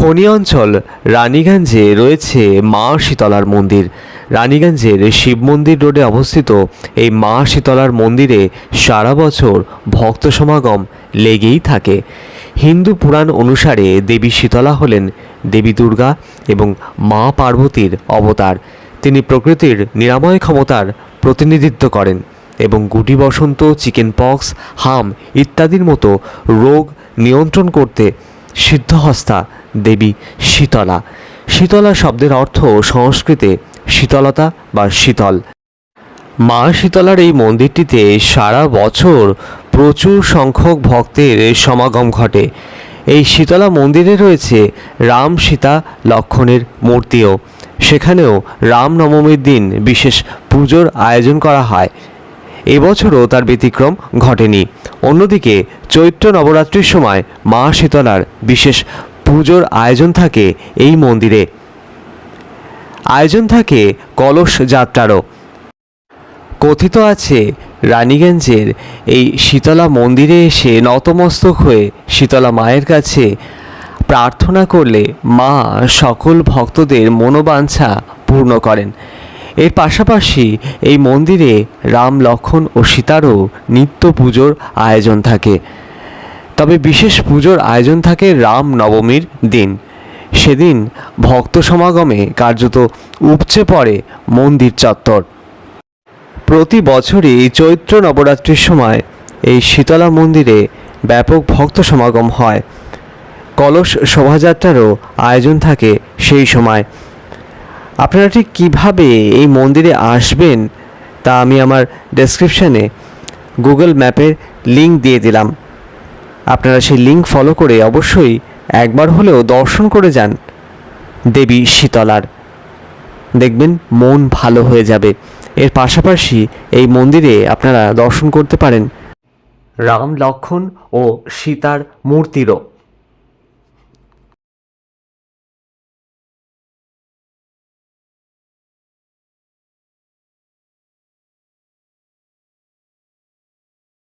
খনি অঞ্চল, রানীগঞ্জে রয়েছে মা শীতলার মন্দির। রানীগঞ্জের শিব মন্দির রোডে অবস্থিত এই মা শীতলার মন্দিরে সারা বছর ভক্ত সমাগম লেগেই থাকে। হিন্দু পুরাণ অনুসারে দেবী শীতলা হলেন দেবী দুর্গা এবং মা পার্বতীর অবতার। তিনি প্রকৃতির নিরাময় ক্ষমতার প্রতিনিধিত্ব করেন এবং গুটি বসন্ত, চিকেন পক্স, হাম ইত্যাদির মতো রোগ নিয়ন্ত্রণ করতে সিদ্ধহস্তা দেবী শীতলা। শীতলা শব্দের অর্থ সংস্কৃতে শীতলতা বা শীতল। মা শীতলার এই মন্দিরটিতে সারা বছর প্রচুর সংখ্যক ভক্তের সমাগম ঘটে। এই শীতলা মন্দিরে রয়েছে রাম সীতা লক্ষণের মূর্তিও। সেখানেও রামনবমীর দিন বিশেষ পুজোর আয়োজন করা হয়। এবছরও তার ব্যতিক্রম ঘটেনি। অন্যদিকে চৈত্র নবরাত্রির সময় মা শীতলার বিশেষ পুজোর আয়োজন থাকে এই মন্দিরে। আয়োজন থাকে কলস যাত্রারও। কথিত আছে, রানীগঞ্জের এই শীতলা মন্দিরে এসে নতমস্তক হয়ে শীতলা মায়ের কাছে প্রার্থনা করলে মা সকল ভক্তদের মনোবাঞ্ছা পূর্ণ করেন। এর পাশাপাশি এই মন্দিরে রাম লক্ষণ ও সীতারও নিত্য পুজোর আয়োজন থাকে। তবে বিশেষ পুজোর আয়োজন থাকে রাম নবমীর দিন। সেদিন ভক্ত সমাগমে কার্যত উপচে পড়ে মন্দির চত্বর। প্রতি বছরই চৈত্র নবরাত্রির সময় এই শীতলা মন্দিরে ব্যাপক ভক্ত সমাগম হয়। কলস শোভাযাত্রারও আয়োজন থাকে সেই সময়। আপনারা ঠিক কীভাবে এই মন্দিরে আসবেন তা আমি আমার ডেসক্রিপশানে গুগল ম্যাপের লিঙ্ক দিয়ে দিলাম। আপনারা সেই লিঙ্ক ফলো করে অবশ্যই একবার হলেও দর্শন করে যান দেবী শীতলার। দেখবেন মন ভালো হয়ে যাবে। এর পাশাপাশি এই মন্দিরে আপনারা দর্শন করতে পারেন। রাম লক্ষণ ও সীতার মূর্তিরও।